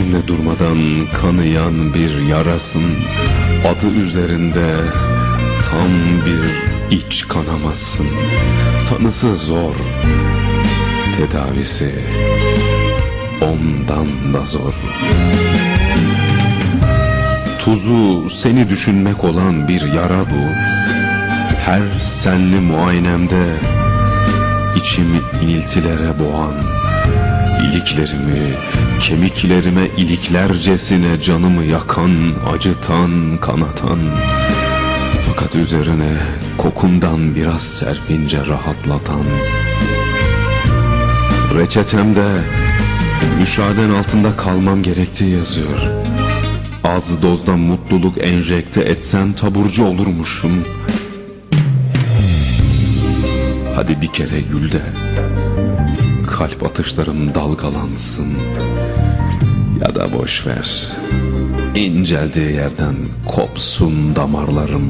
İçimde durmadan kanayan bir yarasın. Adı üzerinde tam bir iç kanamasın Tanısı zor Tedavisi ondan da zor. Tuzu seni düşünmek olan bir yara bu. Her senli muayenemde içimi iniltilere boğan İliklerimi, kemiklerime iliklercesine canımı yakan, acıtan, kanatan. Fakat üzerine kokundan biraz serpince rahatlatan. Reçetemde müşaheden altında kalmam gerektiği yazıyor. Az dozda mutluluk enjekte etsen taburcu olurmuşum. Hadi bir kere gül de kalp atışlarım dalgalansın Da boş ver. İnceldiği yerden kopsun damarlarım.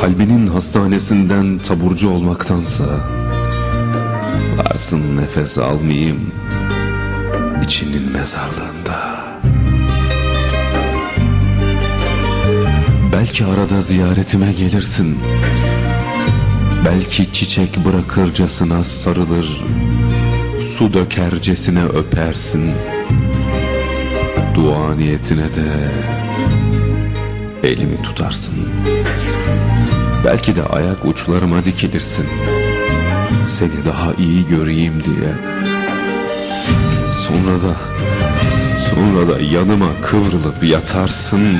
Kalbinin hastanesinden taburcu olmaktansa Varsın nefes almayayım içinin mezarlığında. Belki arada ziyaretime gelirsin Belki çiçek bırakırcasına sarılır Su dökercesine öpersin. Dua niyetine de elimi tutarsın. Belki de ayak uçlarıma dikilirsin. Seni daha iyi göreyim diye. Sonra da Sonra da yanıma kıvrılıp yatarsın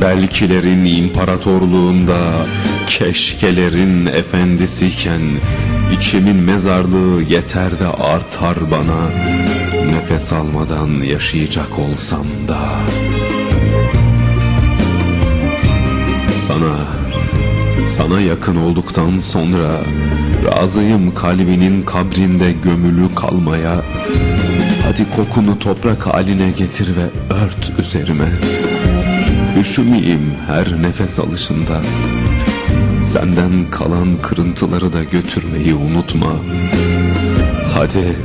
Belkilerin imparatorluğunda Keşkelerin efendisiyken içimin mezarlığı yeter de artar bana. Nefes almadan yaşayacak olsam da. Sana Sana yakın olduktan sonra Razıyım kalbinin kabrinde gömülü kalmaya. Hadi kokunu toprak haline getir ve ört üzerime Üşümeyeyim her nefes alışında. Senden kalan kırıntıları da götürmeyi unutma. Hadi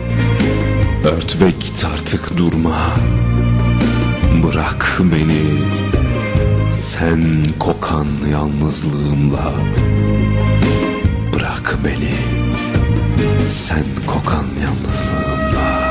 ört ve git artık durma. Bırak beni sen kokan yalnızlığımla. Bırak beni sen kokan yalnızlığımla